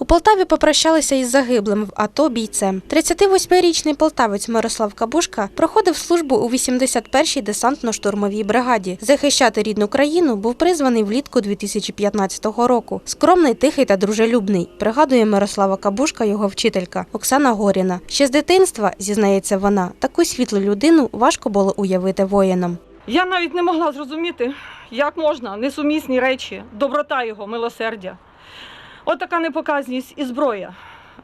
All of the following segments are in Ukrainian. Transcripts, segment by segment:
У Полтаві попрощалися із загиблим в АТО бійцем. 38-річний полтавець Мирослав Кабушка проходив службу у 81-й десантно-штурмовій бригаді. Захищати рідну країну був призваний влітку 2015 року. Скромний, тихий та дружелюбний, пригадує Мирослава Кабушка, його вчителька Оксана Горіна. Ще з дитинства, зізнається вона, таку світлу людину важко було уявити воїном. Я навіть не могла зрозуміти, як можна несумісні речі, доброта його, милосердя. От непоказність і зброя.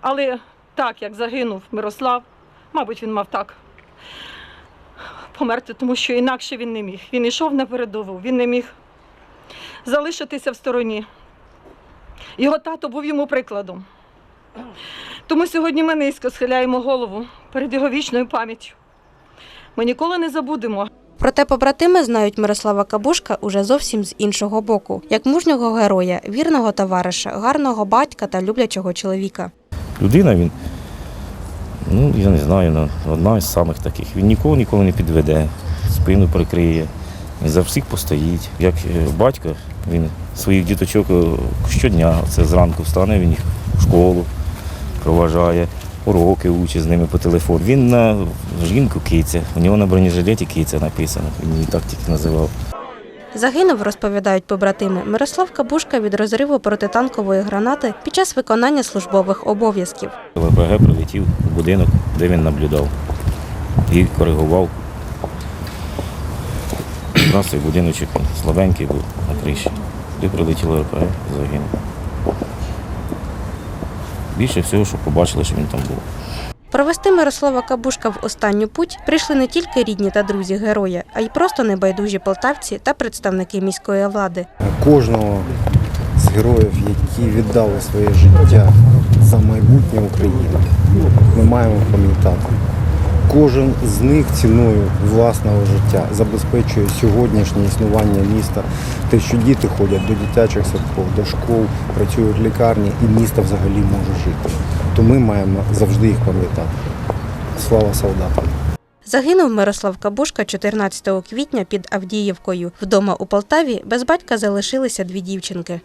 Але так, як загинув Мирослав, мабуть, він мав так померти, тому що інакше він не міг. Він йшов на передову, він не міг залишитися в стороні. Його тато був йому прикладом. Тому сьогодні ми низько схиляємо голову перед його вічною пам'яттю. Ми ніколи не забудемо. Проте побратими знають Мирослава Кабушка уже зовсім з іншого боку, як мужнього героя, вірного товариша, гарного батька та люблячого чоловіка. Людина він, ну я не знаю, ну, одна із самих таких. Він нікого ніколи не підведе, спину прикриє, за всіх постоїть. Як е, батько, він своїх діточок е, щодня, це зранку встане, він їх в школу проважає, уроки учить з ними по телефону. Він на жінку киця, у нього на бронежилеті киця написано, він її так тільки називав. Загинув, розповідають побратими, Мирослав Кабушка від розриву протитанкової гранати під час виконання службових обов'язків. ВПГ прилетів у будинок, де він наблюдав і коригував. У нас цей будиночок слабенький був на криші. І прилетіло РПГ загинув. Більше всього, що побачили, що він там був. Провести Мирослава Кабушка в останню путь прийшли не тільки рідні та друзі героя, а й просто небайдужі полтавці та представники міської влади. кожного з героїв, які віддали своє життя за майбутнє України. Ми маємо пам'ятати. Кожен з них ціною власного життя забезпечує сьогоднішнє існування міста, те, що діти ходять до дитячих садків, до школ, працюють в лікарні і місто взагалі може жити. То ми маємо завжди їх пам'ятати. Слава солдатам! Загинув Мирослав Кабушка 14 квітня під Авдіївкою. Вдома у Полтаві без батька залишилися дві дівчинки.